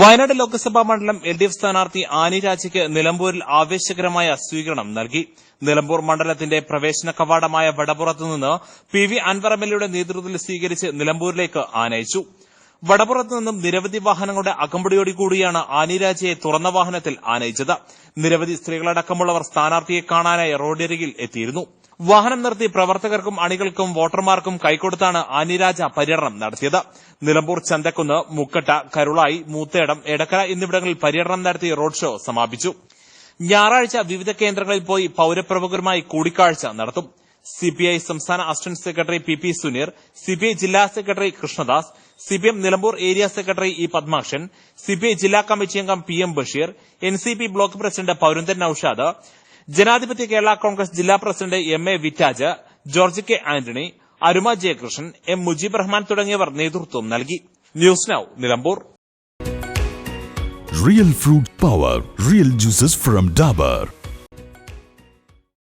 വയനാട് ലോക്സഭാ മണ്ഡലം L D F സ്ഥാനാർത്ഥി Annie രാജയ്ക്ക് നിലമ്പൂരിൽ ആവേശകരമായ സ്വീകരണം നൽകി. നിലമ്പൂർ മണ്ഡലത്തിന്റെ പ്രവേശന കവാടമായ വടപുറത്തുനിന്ന് പി വി അൻവർ നേതൃത്വത്തിൽ സ്വീകരിച്ച് നിലമ്പൂരിലേക്ക് ആനയിച്ചു. വടപുറത്ത് നിന്നും നിരവധി വാഹനങ്ങളുടെ അകമ്പടിയോടുകൂടിയാണ് ആനി രാജയെ തുറന്ന വാഹനത്തിൽ ആനയിച്ചത്. നിരവധി സ്ത്രീകളടക്കമുള്ളവർ സ്ഥാനാർത്ഥിയെ കാണാനായി റോഡരികിൽ എത്തിയിരുന്നു. വാഹനം നിർത്തി പ്രവർത്തകർക്കും അണികൾക്കും വോട്ടർമാർക്കും കൈക്കൊടുത്താണ് ആനിരാജ പര്യടനം നടത്തിയത്. നിലമ്പൂർ ചന്തക്കുന്ന് മുക്കട്ട കരുളായി മൂത്തേടം എടക്കര എന്നിവിടങ്ങളിൽ പര്യടനം നടത്തി റോഡ് ഷോ സമാപിച്ചു. ഞായറാഴ്ച വിവിധ കേന്ദ്രങ്ങളിൽ പോയി പൌരപ്രമുഖരുമായി കൂടിക്കാഴ്ച നടത്തും. സിപിഐ സംസ്ഥാന assistant secretary P P Suneer CPI ജില്ലാ secretary Krishnadas CPM Nilambur area secretary E Padmakshan CPI ജില്ലാ കമ്മിറ്റി അംഗം P M Basheer NCP block president പൌരന്തൻ Naushad ജനാധിപത്യ കേരള കോൺഗ്രസ് ജില്ലാ president M A വിറ്റാജ് George K Antony അരുമ ജയകൃഷ്ണൻ എം മുജീബ് റഹ്മാൻ തുടങ്ങിയവർ നേതൃത്വം നൽകി news now Nilambur real fruit power real juices from Dabur.